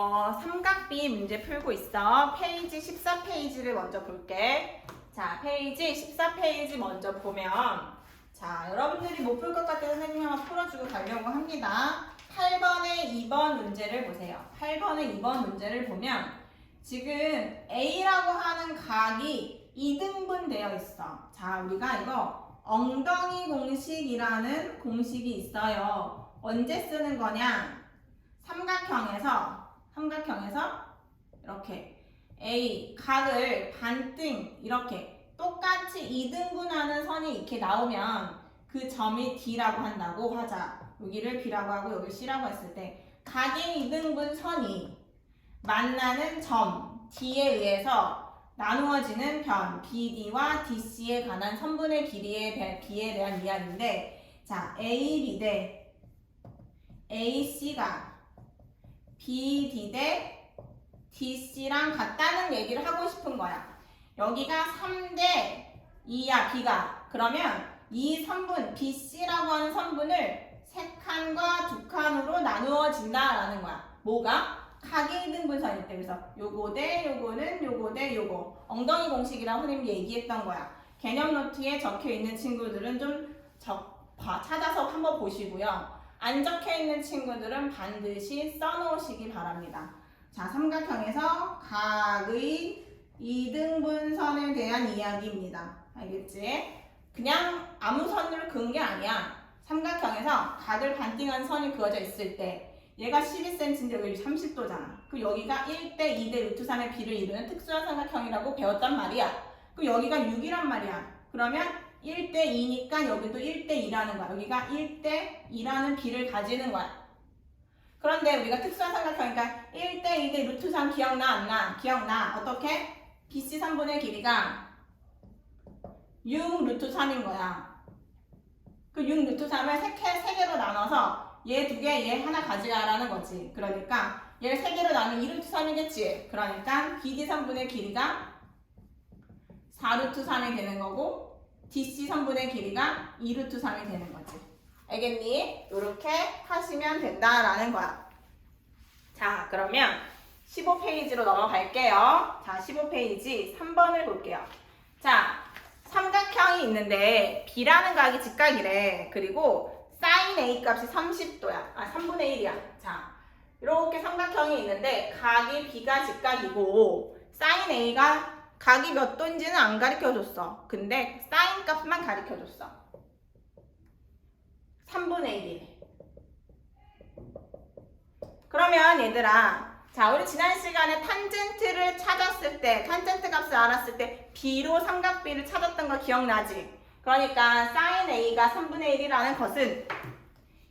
어, 삼각비 문제 풀고 있어. 페이지 14페이지를 먼저 볼게. 자, 페이지 14페이지 먼저 보면 자, 여러분들이 못 풀 것 같아서 선생님이 한번 풀어주고 가려고 합니다. 8번의 2번 문제를 보세요. 8번의 2번 문제를 보면 지금 A라고 하는 각이 2등분 되어 있어. 자, 우리가 이거 엉덩이 공식이라는 공식이 있어요. 언제 쓰는 거냐? 삼각형에서 삼각형에서 이렇게 A 각을 반등 이렇게 똑같이 2등분하는 선이 이렇게 나오면 그 점이 D라고 한다고 하자. 여기를 B라고 하고 여기 C라고 했을 때 각인 2등분 선이 만나는 점 D에 의해서 나누어지는 변 BD와 DC에 관한 선분의 길이에 대- 비에 대한 이야기인데 자 AB 대 AC가 BD 대 DC랑 같다는 얘기를 하고 싶은 거야. 여기가 3대 2야, B가. 그러면 이 선분, BC라고 하는 선분을 세 칸과 두 칸으로 나누어진다라는 거야. 뭐가? 각의 등분선일 때. 그래서 요거 대 요거는 요거 대 요거. 엉덩이 공식이라고 선생님이 얘기했던 거야. 개념 노트에 적혀 있는 친구들은 좀 적, 봐, 찾아서 한번 보시고요. 안 적혀 있는 친구들은 반드시 써놓으시기 바랍니다. 자, 삼각형에서 각의 이등분선에 대한 이야기입니다. 알겠지? 그냥 아무 선을 그은 게 아니야. 삼각형에서 각을 반띵한 선이 그어져 있을 때 얘가 12cm인데 여기 30도잖아. 그 여기가 1대 2대 루트 3의 비를 이루는 특수한 삼각형이라고 배웠단 말이야. 그 여기가 6이란 말이야. 그러면 1대 2니까 여기도 1대 2라는 거야. 여기가 1대 2라는 비를 가지는 거야. 그런데 우리가 특수한 삼각형이니까 1대 2대 루트 3 기억나 안 나? 기억나. 어떻게? BC 3분의 길이가 6 루트 3인 거야. 그 6 루트 3을 세, 개, 세 개로 나눠서 얘 두 개, 얘 하나 가져가라는 거지. 그러니까 얘를 세 개로 나누면 2 루트 3이겠지. 그러니까 BD 3분의 길이가 4 루트 3이 되는 거고 DC 3분의 길이가 2 루트 3이 되는 거지. 알겠니? 이렇게 하시면 된다라는 거야. 자, 그러면 15페이지로 넘어갈게요. 자, 15페이지 3번을 볼게요. 자, 삼각형이 있는데 B라는 각이 직각이래. 그리고 sin A 값이 30도야. 아, 3분의 1이야. 자, 이렇게 삼각형이 있는데 각이 B가 직각이고 sin A가 각이 몇 도인지는 안 가르쳐 줬어. 근데 sin 값만 가르쳐 줬어. 3분의 1이래. 그러면 얘들아, 자, 우리 지난 시간에 탄젠트를 찾았을 때, 탄젠트 값을 알았을 때 B로 삼각비를 찾았던 거 기억나지? 그러니까 sin A가 3분의 1이라는 것은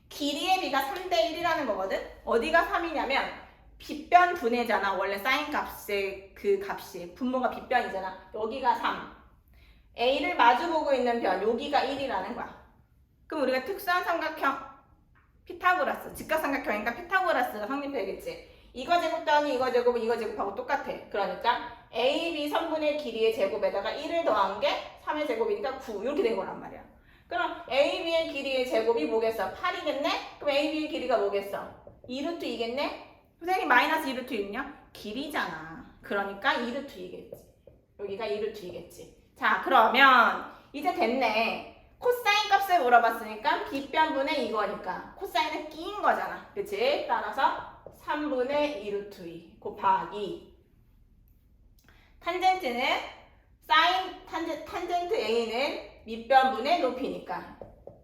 길이의 B가 3대 1이라는 거거든? 어디가 3이냐면 빗변 분해잖아. 원래 sin 값의 그 값이. 분모가 빗변이잖아. 여기가 3. A를 마주보고 있는 변, 여기가 1이라는 거야. 그럼 우리가 특수한 삼각형 피타고라스 직각삼각형이니까 피타고라스가 성립되겠지 이거 제곱 더하기 이거 제곱 이거 제곱하고 똑같아 그러니까 AB 선분의 길이의 제곱에다가 1을 더한 게 3의 제곱이니까 9 이렇게 된 거란 말이야 그럼 AB의 길이의 제곱이 뭐겠어? 8이겠네? 그럼 AB의 길이가 뭐겠어? 2루트 2겠네? 선생님 마이너스 2루트 6냐? 길이잖아 그러니까 2루트 2겠지 여기가 2루트 2겠지 자 그러면 이제 됐네 코사인 값을 물어봤으니까 빗변분의 이거니까 코사인은 끼인 거잖아. 그치? 따라서 3분의 2루트 2 곱하기 탄젠트는 사인 탄젠, 탄젠트 A는 밑변분의 높이니까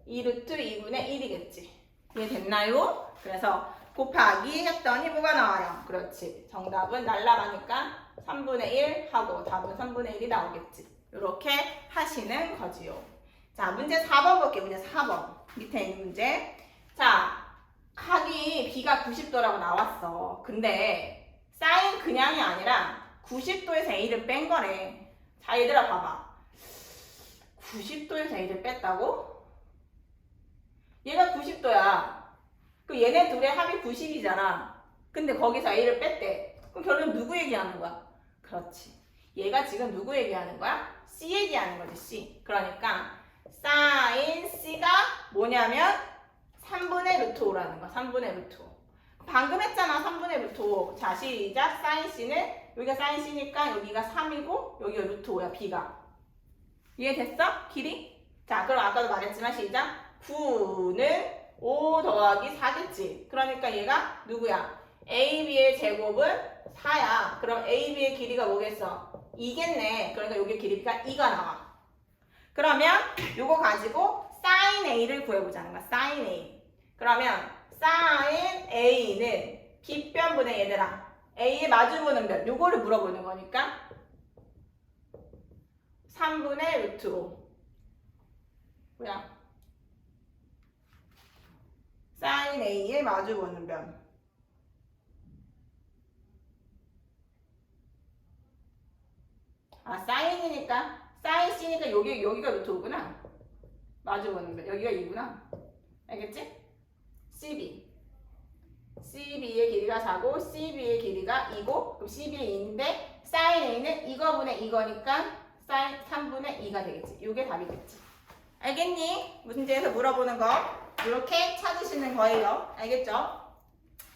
2루트 2분의 1이겠지. 이해됐나요? 그래서 곱하기 했더니 뭐가 나와요? 그렇지. 정답은 날라가니까 3분의 1 하고 답은 3분의 1이 나오겠지. 이렇게 하시는 거지요. 자, 문제 4번 볼게요. 문제 4번. 밑에 있는 문제. 자, 각이 B가 90도라고 나왔어. 근데 사인 그냥이 아니라 90도에서 A를 뺀 거래. 자, 얘들아 봐봐. 90도에서 A를 뺐다고? 얘가 90도야. 그 얘네 둘의 합이 90이잖아. 근데 거기서 A를 뺐대. 그럼 결국 누구 얘기하는 거야? 그렇지. 얘가 지금 누구 얘기하는 거야? C 얘기하는 거지, C. 그러니까 사인 C가 뭐냐면 3분의 루트 5라는 거야. 3분의 루트 5. 방금 했잖아 3분의 루트 5. 자 시작 사인 C는 여기가 사인 C니까 여기가 3이고 여기가 루트 5야 B가. 이해됐어? 길이? 자 그럼 아까도 말했지만 시작 9는 5 더하기 4겠지. 그러니까 얘가 누구야? AB의 제곱은 4야. 그럼 AB의 길이가 뭐겠어? 2겠네. 그러니까 여기 길이가 2가 나와. 그러면 요거 가지고 sin A를 구해보자는 거야. sin A. 그러면 sin A는 빗변분의 얘들아. A의 마주보는 변. 요거를 물어보는 거니까 3분의 루트 5. 뭐야? Sin A의 마주보는 변. 아, 사인이니까 사인 C니까 여기 여기가 루트 5구나. 마주보는 변. 여기가 2구나. 알겠지? CB. CB의 길이가 4고 CB의 길이가 2고 그럼 CB의 2인데 사인 A는 이거분의 이거니까 사인 3분의 2가 되겠지. 이게 답이겠지. 알겠니? 문제에서 물어보는 거 이렇게 찾으시는 거예요. 알겠죠?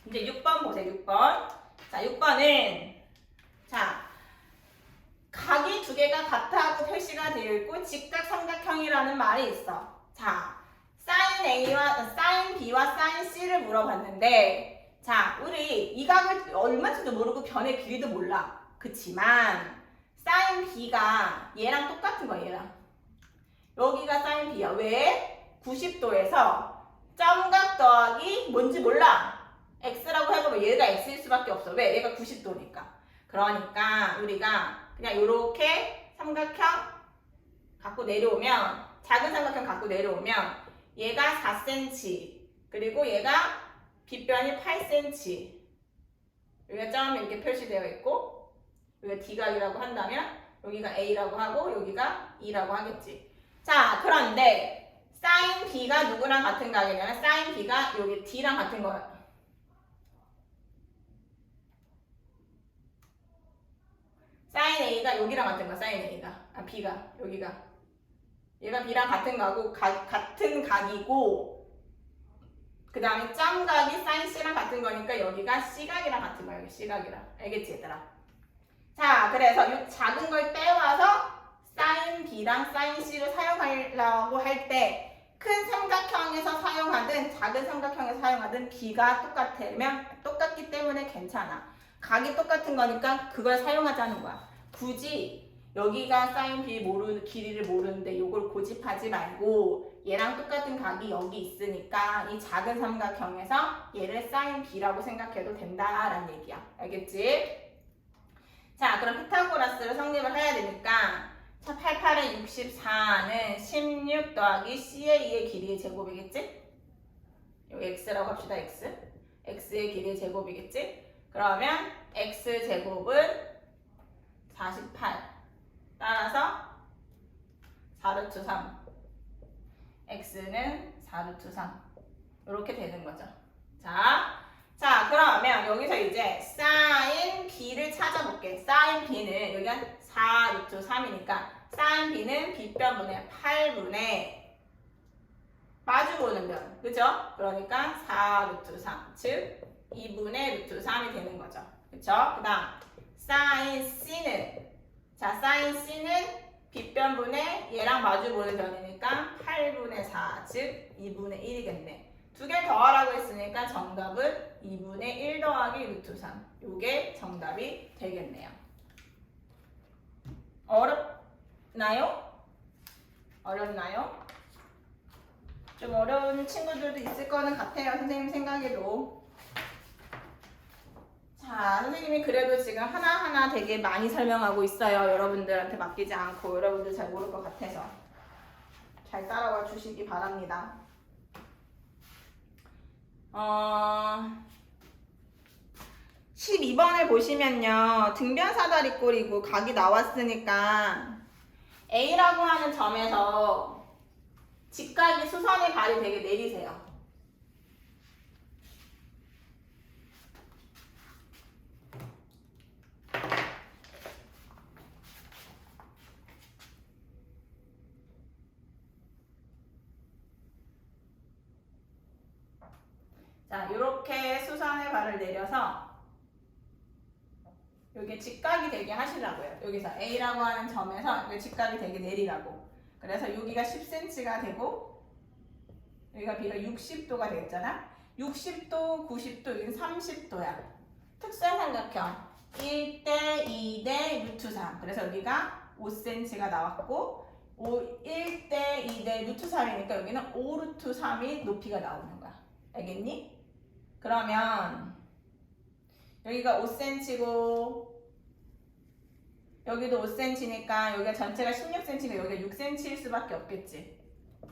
이제 6번 보세요. 6번. 자, 6번은 자 각이 두 개가 같다고 표시가 되어 있고 직각 삼각형이라는 말이 있어. 자, sin A와 sin B와 sin C를 물어봤는데 자, 우리 이 각을 얼마인지도 모르고 변의 길이도 몰라. 그치만 sin B가 얘랑 똑같은 거야, 얘랑. 여기가 sin B야. 왜? 90도에서 점각 더하기 뭔지 몰라. X라고 해보면 얘가 X일 수밖에 없어. 왜? 얘가 90도니까. 그러니까 우리가 그냥 이렇게 삼각형 갖고 내려오면 작은 삼각형 갖고 내려오면 얘가 4cm 그리고 얘가 빗변이 8cm 여기가 점 이렇게 표시되어 있고 여기가 D각이라고 한다면 여기가 A라고 하고 여기가 E라고 하겠지 자 그런데 sin B가 누구랑 같은 각이냐면 sin B가 여기 D랑 같은 거야 sin A가 여기랑 같은 거야, sin A가. 아, B가, 여기가. 얘가 B랑 같은 각고 가, 같은 각이고, 그 다음에 점각이 sin C랑 같은 거니까 여기가 C각이랑 같은 거야, 여기 C각이랑. 알겠지, 얘들아? 자, 그래서 이 작은 걸 빼와서 B랑 sin C를 사용하려고 할 때, 큰 삼각형에서 사용하든 작은 삼각형에서 사용하든 B가 똑같으면 똑같기 때문에 괜찮아. 각이 똑같은 거니까 그걸 사용하자는 거야. 굳이 여기가 사인 B 모르 길이를 모르는데 이걸 고집하지 말고 얘랑 똑같은 각이 여기 있으니까 이 작은 삼각형에서 얘를 사인 B라고 생각해도 된다라는 얘기야. 알겠지? 자, 그럼 피타고라스를 성립을 해야 되니까 자, 88의 64는 16 더하기 C의 2의 길이의 제곱이겠지? 여기 X라고 합시다, X. X의 길이의 제곱이겠지? 그러면 x 제곱은 48 따라서 4루트 3 x는 4루트 3 이렇게 되는 거죠. 자, 자 그러면 여기서 이제 sin b를 찾아볼게. sin b는 여기가 4 루트 3이니까 sin b는 빗변분의 8분의 마주보는 변, 그죠? 그러니까 4 루트 3, 즉 2분의 루트 3이 되는 거죠. 그쵸? 그 다음 sin c는 자 sin c는 빗변분의 얘랑 마주보는 변이니까 8분의 4, 즉 2분의 1이겠네. 두 개 더하라고 했으니까 정답은 2분의 1 더하기 루트 3. 요게 정답이 되겠네요. 어렵나요? 어렵나요? 좀 어려운 친구들도 있을 거는 같아요. 선생님 생각에도. 자, 선생님이 그래도 지금 하나하나 되게 많이 설명하고 있어요. 여러분들한테 맡기지 않고 여러분들 잘 모를 것 같아서. 잘 따라와 주시기 바랍니다. 어, 12번을 보시면요. 등변 사다리꼴이고 각이 나왔으니까 A라고 하는 점에서 직각이 수선의 발이 되게 내리세요. 자, 이렇게 수선의 발을 내려서 여기 직각이 되게 하시라고요. 여기서 A라고 하는 점에서 여기 직각이 되게 내리라고. 그래서 여기가 10cm가 되고 여기가 B가 60도가 됐잖아. 60도, 90도, 여기는 30도야. 특수삼각형 1대 2대 루트 3. 그래서 여기가 5cm가 나왔고 5, 1대 2대 루트 3이니까 여기는 5 루트 3이 높이가 나오는 거야. 알겠니? 그러면 여기가 5cm고 여기도 5cm니까 여기가 전체가 16cm니까 여기가 6cm일 수밖에 없겠지.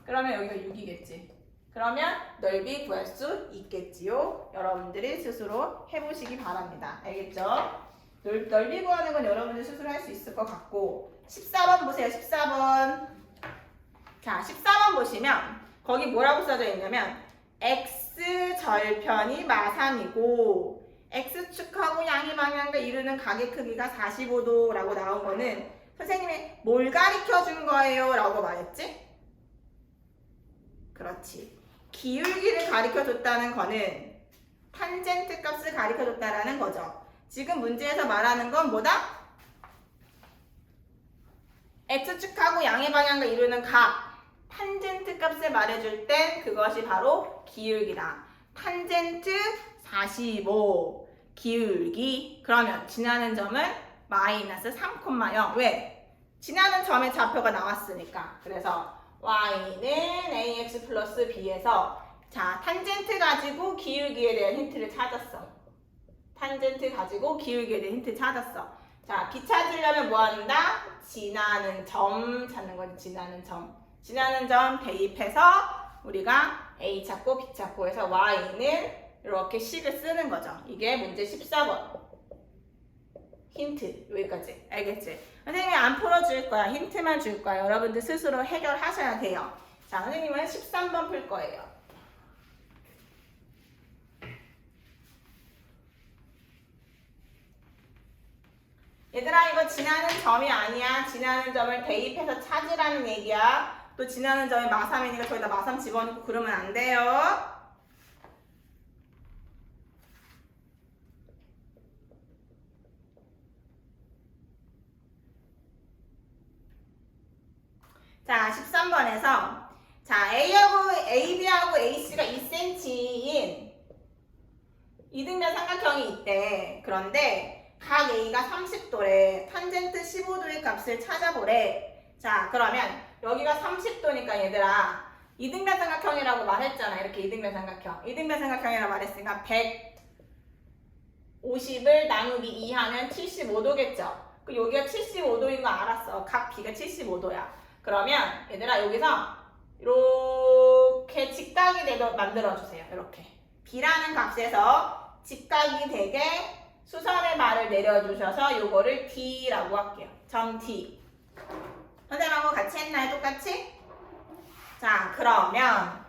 그러면 여기가 6이겠지. 그러면 넓이 구할 수 있겠지요. 여러분들이 스스로 해보시기 바랍니다. 알겠죠? 넓, 넓이 구하는 건 여러분들 스스로 할 수 있을 것 같고 14번 보세요. 14번. 자, 14번 보시면 거기 뭐라고 써져 있냐면 x 절편이 마삼이고 x축하고 양의 방향과 이루는 각의 크기가 45도라고 나온 거는 선생님이 뭘 가르쳐 준 거예요? 라고 말했지? 그렇지. 기울기를 가르쳐 줬다는 거는 탄젠트 값을 가르쳐 줬다라는 거죠. 지금 문제에서 말하는 건 뭐다? x축하고 양의 방향과 이루는 각 탄젠트 값을 말해줄 땐 그것이 바로 기울기다. 탄젠트 45 기울기 그러면 지나는 점은 마이너스 3,0 왜? 지나는 점의 좌표가 나왔으니까 그래서 y는 ax 플러스 b에서 자 탄젠트 가지고 기울기에 대한 힌트를 찾았어. 탄젠트 가지고 기울기에 대한 힌트 찾았어. 자, 비 찾으려면 뭐 한다? 지나는 점 찾는 거지, 지나는 점. 지나는 점 대입해서 우리가 A 찾고 B 찾고 해서 Y는 이렇게 식을 쓰는 거죠. 이게 문제 14번. 힌트, 여기까지. 알겠지? 선생님이 안 풀어줄 거야. 힌트만 줄 거야. 여러분들 스스로 해결하셔야 돼요. 자, 선생님은 13번 풀 거예요. 얘들아 이거 지나는 점이 아니야. 지나는 점을 대입해서 찾으라는 얘기야. 또 지나는 점이 마삼이니까 저기다 마삼 집어넣고 그러면 안 돼요. 자, 13번에서 자, A하고 AB하고 AC가 2cm인 이등변 삼각형이 있대. 그런데 각 A가 30도래. 탄젠트 15도의 값을 찾아보래. 자, 그러면 여기가 30도니까 얘들아 이등변 삼각형이라고 말했잖아. 이렇게 이등변 삼각형. 이등변 삼각형이라고 말했으니까 150을 나누기 2 하면 75도겠죠. 그 여기가 75도인 거 알았어. 각 B가 75도야. 그러면 얘들아 여기서 이렇게 직각이 되도 만들어 주세요. 이렇게 B라는 값에서 직각이 되게 수선의 말을 내려주셔서 요거를 D라고 할게요. 점 D. 선생님하고 같이 했나요? 똑같이? 자, 그러면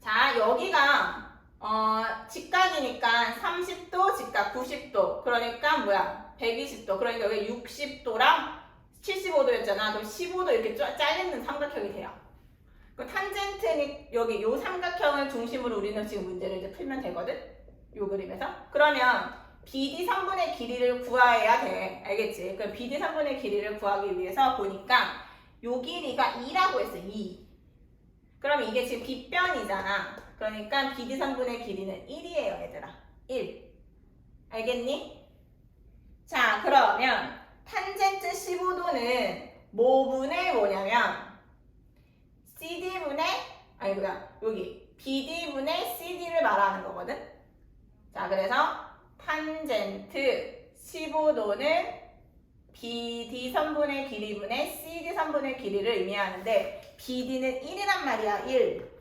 자, 여기가 어, 직각이니까 30도, 직각 90도. 그러니까 뭐야? 120도. 그러니까 여기 60도랑 75도였잖아. 그럼 15도 이렇게 짜- 잘리는 삼각형이 돼요. 그 탄젠트니 여기 요 삼각형을 중심으로 우리는 지금 문제를 이제 풀면 되거든. 요 그림에서. 그러면 BD 3분의 길이를 구해야 돼. 알겠지? 그 BD 3분의 길이를 구하기 위해서 보니까 요 길이가 2라고 했어. 2. 그럼 이게 지금 빗변이잖아. 그러니까 BD 3분의 길이는 1이에요, 얘들아. 1. 알겠니? 자, 그러면 탄젠트 15도는 뭐분의 뭐냐면 CD분의 아니 뭐야 여기 BD분의 CD를 말하는 거거든. 자 그래서 탄젠트 15도는 BD 선분의 길이분의 CD 선분의 길이를 의미하는데 BD는 1이란 말이야 1.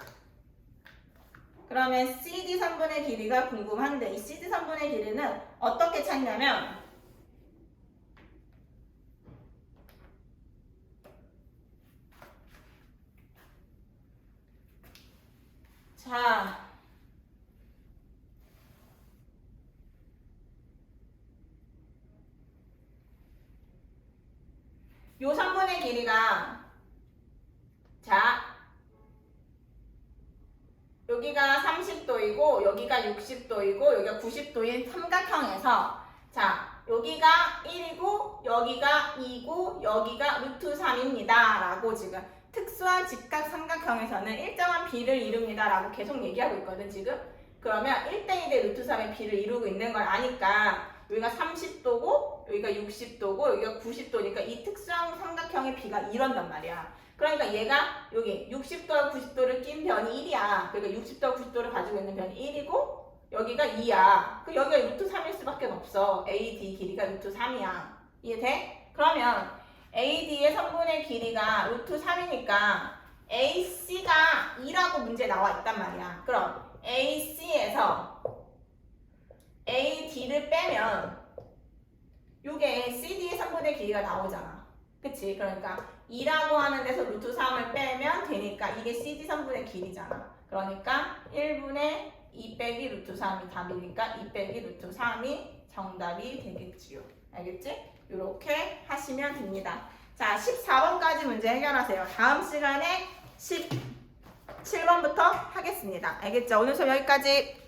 그러면 CD 선분의 길이가 궁금한데 이 CD 선분의 길이는 어떻게 찾냐면 자, 요 3분의 길이가 자, 여기 여기가 30도이고 여기가 60도이고 여기가 90도인 삼각형에서 자 여기가 1이고 여기가 2고 여기가 루트 3입니다. 라고 지금 특수한 직각 삼각형에서는 일정한 비를 이룹니다 라고 계속 얘기하고 있거든 지금. 그러면 1대1의 루트 3의 비를 이루고 있는 걸 아니까 여기가 30도고 여기가 60도고 여기가 90도니까 이 특수한 삼각형의 비가 이런단 말이야. 그러니까 얘가 여기 60도와 90도를 낀 변이 1이야. 그러니까 60도와 90도를 가지고 있는 변이 1이고 여기가 2야. 그 여기가 루트 3일 수밖에 없어. AD 길이가 루트 3이야. 이해돼? 그러면 AD의 선분의 길이가 루트 3이니까 AC가 2라고 문제 나와 있단 말이야. 그럼 AC에서 AD를 빼면 요게 CD의 선분의 길이가 나오잖아. 그치? 그러니까 2라고 하는 데서 루트 3을 빼면 되니까 이게 CD 선분의 길이잖아. 그러니까 1분의 2 빼기 루트 3이 답이니까 2 빼기 루트 3이 정답이 되겠지요. 알겠지? 이렇게 하시면 됩니다. 자, 14번까지 문제 해결하세요. 다음 시간에 17번부터 하겠습니다. 알겠죠? 오늘 수업 여기까지.